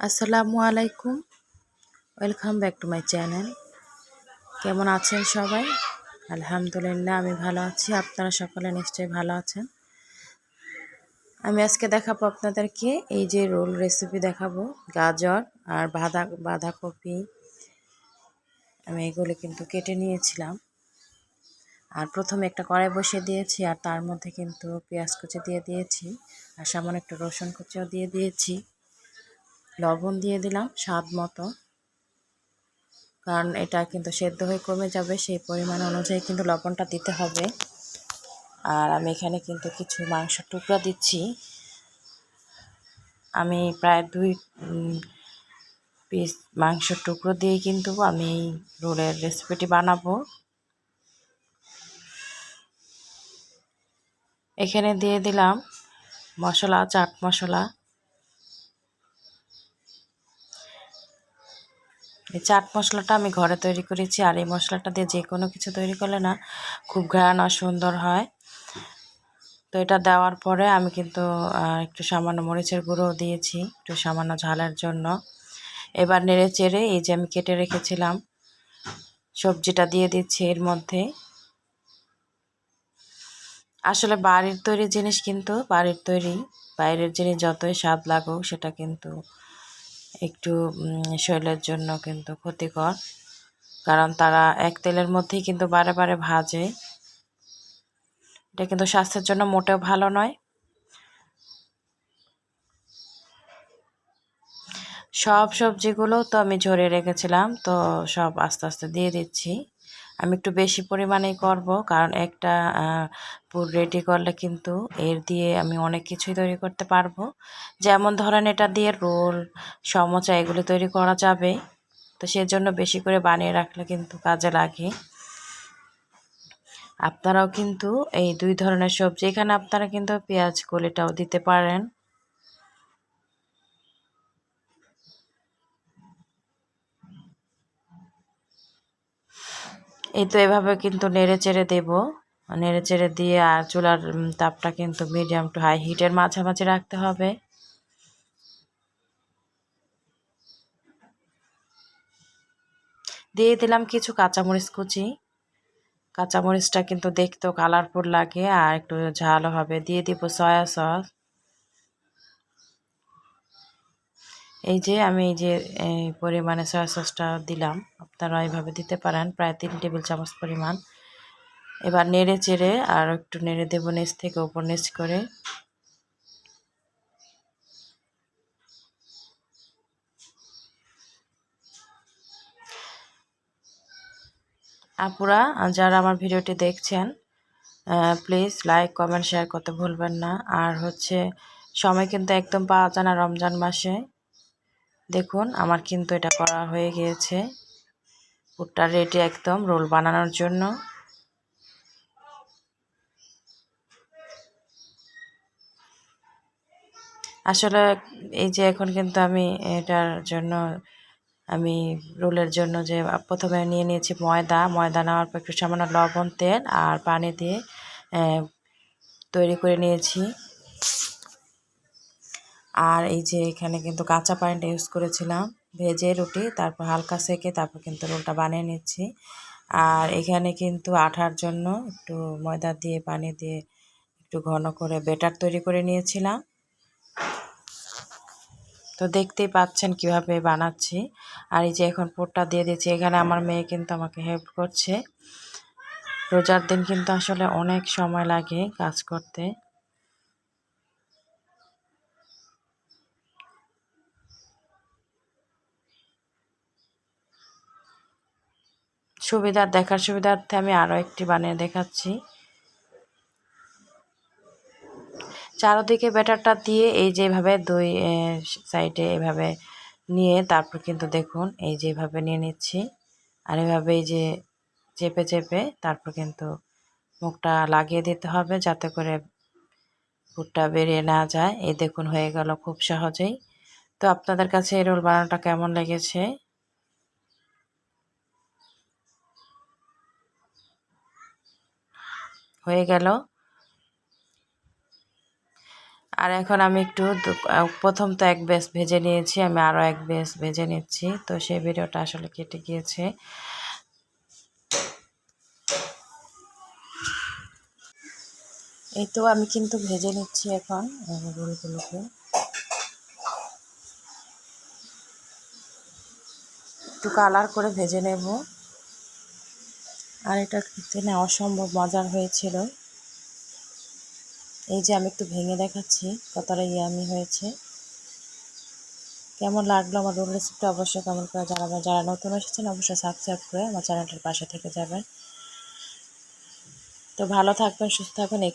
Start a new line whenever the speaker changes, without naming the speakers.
আসসালামু আলাইকুম। Welcome back to my channel কেমন আছেন সবাই? আলহামদুলিল্লাহ, আমি ভালো আছি। আপনারা সকলে নিশ্চয়ই ভালো আছেন। আমি আজকে দেখাবো আপনাদেরকে এই যে রোল রেসিপি দেখাবো। গাজর আর বাঁধা, বাঁধাকপি। আমি এগুলো কিন্তু কেটে নিয়েছিলাম। আর প্রথমে একটা কড়াই বসিয়ে দিয়েছি, আর তার মধ্যে কিন্তু পেঁয়াজ কুচি দিয়ে দিয়েছি, আর সামান্য একটু রসুন কুচিও দিয়ে দিয়েছি। লবণ দিয়ে দিলাম স্বাদ মতো। কারণ এটা কিন্তু সেদ্ধ হয়ে কমে যাবে, সেই পরিমাণ অনুযায়ী কিন্তু লবণটা দিতে হবে। আর আমি এখানে কিন্তু কিছু মাংস টুকরা দিচ্ছি। আমি প্রায় দুই পিস মাংসের টুকরো দিয়ে কিন্তু আমি রোলের রেসিপিটি বানাবো। এখানে দিয়ে দিলাম মশলা, চাট মশলা। এই চাট মশলাটা আমি ঘরে তৈরি করেছি, আর এই মশলাটা দিয়ে যে কোনো কিছু তৈরি করলে না খুব ঘ্রাণ আর সুন্দর হয়। তো এটা দেওয়ার পরে আমি কিন্তু একটু সামান্য মরিচের গুঁড়ো দিয়েছি, একটু সামান্য ঝালের জন্য। এবার নেড়ে চেড়ে এই যে আমি কেটে রেখেছিলাম, সবজিটা দিয়ে দিচ্ছি এর মধ্যে। আসলে বাড়ির তৈরি জিনিস কিন্তু বাড়ির তৈরি, বাইরের জিনিস যতই স্বাদ লাগুক সেটা কিন্তু একটু শরীরের জন্য কিন্তু ক্ষতিকর। কারণ তারা এক তেলের মধ্যেই কিন্তু বারে বারে ভাজে। এটা কিন্তু স্বাস্থ্যের জন্য মোটেও ভালো নয়। সব সবজিগুলো তো আমি ঝরিয়ে রেখেছিলাম, তো সব আস্তে আস্তে দিয়ে দিচ্ছি। আমি একটু বেশি পরিমাণেই করব, কারণ একটা পুর রেডি করলে কিন্তু এর দিয়ে আমি অনেক কিছুই তৈরি করতে পারব। যেমন ধরেন এটা দিয়ে রোল, সমোচা এগুলো তৈরি করা যাবে। তো সেজন্য বেশি করে বানিয়ে রাখলে কিন্তু কাজে লাগে। আপনারাও কিন্তু এই দুই ধরনের সবজি, এখানে আপনারা কিন্তু পেঁয়াজ কলিটাও দিতে পারেন। এই তো এভাবে কিন্তু নেড়ে চেড়ে দেবো। নেড়ে চেড়ে দিয়ে আর চুলার তাপটা কিন্তু মিডিয়াম টু হাই হিটের মাঝামাঝি রাখতে হবে। দিয়ে দিলাম কিছু কাঁচামরিচ কুচি। কাঁচামরিচটা কিন্তু দেখতেও কালারফুল লাগে আর একটু ঝালও হবে। দিয়ে দিব সয়া সস এই যে আমি এই যে এই পরিমাণে সয়া সসটা দিলাম। আপনারা এইভাবে দিতে পারেন, প্রায় তিন টেবিল চামচ পরিমাণ। এবার নেড়ে চেড়ে আর একটু নেড়ে দেবো নিচ থেকে ওপর নিচ করে। আপুরা, যারা আমার ভিডিওটি দেখছেন প্লিজ লাইক কমেন্ট শেয়ার করতে ভুলবেন না। আর হচ্ছে, সময় কিন্তু একদম পাওয়া যায় না রমজান মাসে। দেখুন, আমার কিন্তু এটা করা হয়ে গিয়েছে। পুরটা রেডি একদম রোল বানানোর জন্য। আসলে এই যে এখন কিন্তু আমি এটার জন্য, আমি রোলের জন্য যে প্রথমে নিয়ে নিয়েছি ময়দা। ময়দা নেওয়ার পর একটু সামান্য লবণ, তেল আর পানি দিয়ে তৈরি করে নিয়েছি। আর এই যে এখানে কিন্তু কাঁচা পানিটা ইউজ করেছিলাম। ভেজে রুটি, তারপর হালকা সেকে তারপর কিন্তু রোলটা বানিয়ে নিচ্ছি। আর এখানে কিন্তু আঠার জন্য একটু ময়দা দিয়ে, পানি দিয়ে একটু ঘন করে বেটার তৈরি করে নিয়েছিলাম। তো দেখতেই পাচ্ছেন কীভাবে বানাচ্ছি। আর এই যে এখন পোটটা দিয়ে দিচ্ছি। এখানে আমার মেয়ে কিন্তু আমাকে হেল্প করছে। রোজার দিন কিন্তু আসলে অনেক সময় লাগে কাজ করতে। সুবিধার, দেখার সুবিধার্থে আমি আরও একটি বানিয়ে দেখাচ্ছি। চারোদিকে ব্যাটারটা দিয়ে এই যেভাবে দুই সাইডে এভাবে নিয়ে তারপর কিন্তু দেখুন এই যেভাবে নিয়ে নিচ্ছি। আর এভাবে এই যে চেপে চেপে তারপর কিন্তু মুখটা লাগিয়ে দিতে হবে যাতে করে ফুটটা বেরিয়ে না যায়। এই দেখুন হয়ে গেল খুব সহজেই। তো আপনাদের কাছে এই রোল বানানোটা কেমন লেগেছে? হয়ে গেল। আর এখন আমি একটু প্রথম তো এক ব্যাস ভেজে নিয়েছি, আমি আরও এক ব্যাস ভেজে নিচ্ছি। তো সেই ভিডিওটা আসলে কেটে গিয়েছে। এই তো আমি কিন্তু ভেজে নিচ্ছি এখন রোলগুলোকে একটু কালার করে ভেজে নেব। আর এটা খেতে না অসম্ভব মজার হয়েছিল। এই যে আমি একটু ভেঙে দেখাচ্ছি কতটা ইয়ামি হয়েছে। কেমন লাগল আমার রোল রেসিপিটা অবশ্যই কেমন করে জানাবেন। যারা নতুন এসেছেন, অবশ্যই সাবস্ক্রাইব করে আমার চ্যানেলটির পাশে থেকে যাবেন। তো ভালো থাকবেন, সুস্থ থাকবেন, এই